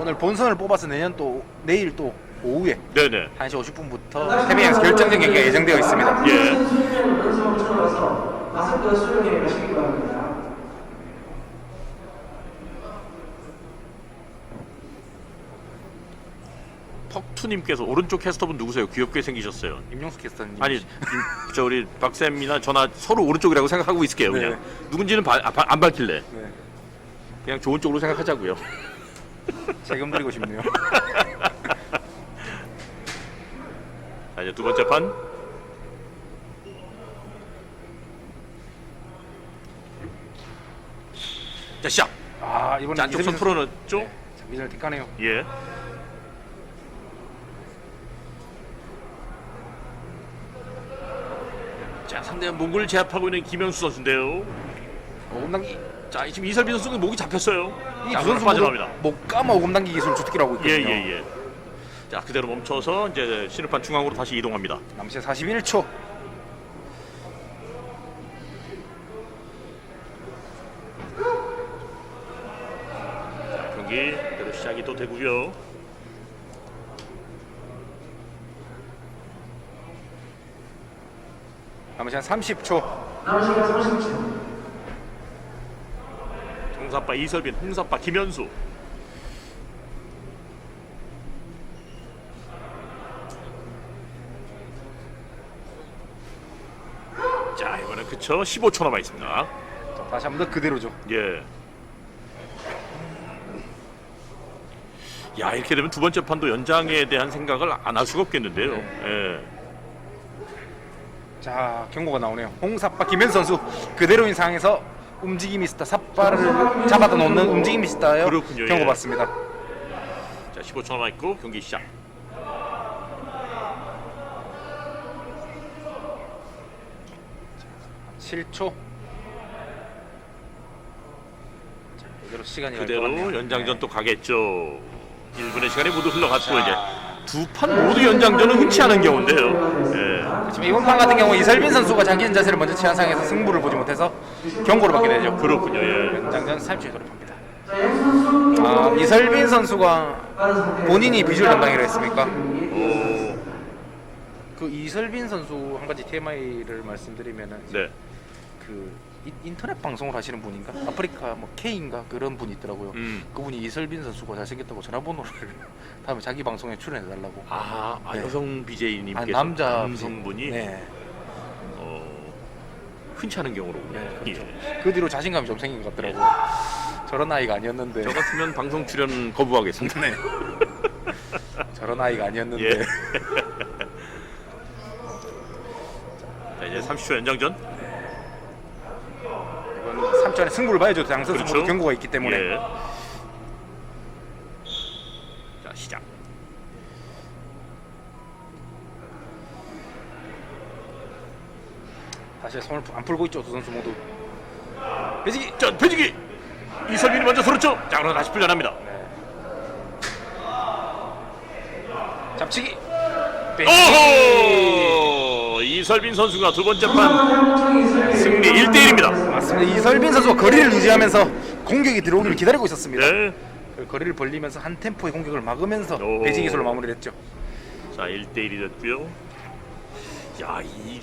오늘 본선을 뽑아서 내년 또 내일 또 오후에 네네. 1시 50분부터 태민에서 결정적인 경기가 예정되어 있습니다. 예. 퍽투님께서 오른쪽 캐스터분 누구세요? 귀엽게 생기셨어요. 임용수 캐스터님. 아니, 임- 저 우리 박쌤이나 저나 서로 오른쪽이라고 생각하고 있을게요. 그냥 네. 누군지는 바- 아, 바- 안 밝힐래. 네. 그냥 좋은 쪽으로 생각하자고요. 세금 드리고 싶네요. 자, 이제 두 번째 판. 자, 시작. 아 이번에 자, 안쪽 손 풀어넣죠? 미잘 틱하네요. 예. 자, 상대는 목을 제압하고 있는 김현수 선수인데요. 오금당기 자, 지금 이설빈 선수는 목이 잡혔어요. 이 자, 두 선수 빠져나옵니다. 모두 목 감아 오금 당기 기술 주특기라고 예, 있거든요. 예, 예. 자, 그대로 멈춰서 이제 신입판 중앙으로 다시 이동합니다. 남시 41초. 자, 경기 그대로 시작이 또 되고요. 남시 한 30초. 남은 시간 30초. 홍사빠 이설빈, 홍사빠 김현수. 자, 이번엔 그쵸? 15초 남아 있습니다. 다시 한번 더 그대로죠. 예. 야, 이렇게 되면 두 번째 판도 연장에 대한 생각을 안 할 수가 없겠는데요. 예. 자 경고가 나오네요. 홍사빠 김현 선수 그대로인 상황에서 움직임이 있다. 삿발을 잡아다 놓는 움직임이 있다요. 그렇군요, 경고 예. 받습니다. 자, 15초 남아 있고 경기 시작. 칠 7초. 자, 그대로 시간이 갈 것 그대로 같네요. 연장전 또 가겠죠. 1분의 시간이 모두 흘러갔고 이제 두 판 모두 연장전은 흔치 않은 경우인데요. 예. 지금 이번 판 같은 경우 이설빈 선수가 자기 전 자세를 먼저 취한 상황에서 승부를 보지 못해서 경고를 받게 되죠. 그렇군요. 예. 연장전 3초에 돌입합니다. 아, 이설빈 선수가. 본인이 비주얼 담당이라 했습니까? 오, 그 이설빈 선수 한 가지 TMI를 말씀드리면은 네. 그 인- 인터넷 방송을 하시는 분인가? 아프리카 뭐 K인가 그런 분이 있더라고요. 음. 그분이 이설빈 선수가 잘생겼다고 전화번호를 다음에 자기 방송에 출연해 달라고. 아, 아 네. 여성 BJ님께서 아, 남자 남성분이 네. 어, 흔치 않은 경우로군요. 네, 그렇죠. 예. 그 뒤로 자신감이 좀 생긴 것 같더라고요. 저런 아이가 아니었는데. 저 같으면 방송 출연 거부하겠습니다. 네. 저런 아이가 아니었는데. 예. 자, 이제 30초 연장전. 이건 3초 안에 승부를 봐야죠. 양 선수 모두 경고가 있기 때문에. 예. 자, 시작. 다시 손을 안 풀고 있죠. 두 선수 모두. 배지기. 자, 배지기. 이설빈이 먼저 서렸죠. 자, 그러나 다시 풀려납니다. 잡치기. 배지기. 오호! 이설빈 선수가 두 번째 판 승리 1대 1입니다. 맞습니다. 이설빈 선수가 거리를 유지하면서 공격이 들어오기를 기다리고 있었습니다. 네. 그 거리를 벌리면서 한 템포의 공격을 막으면서 오. 배지기 기술로 마무리했죠. 자, 1대 1이 됐고요. 야, 이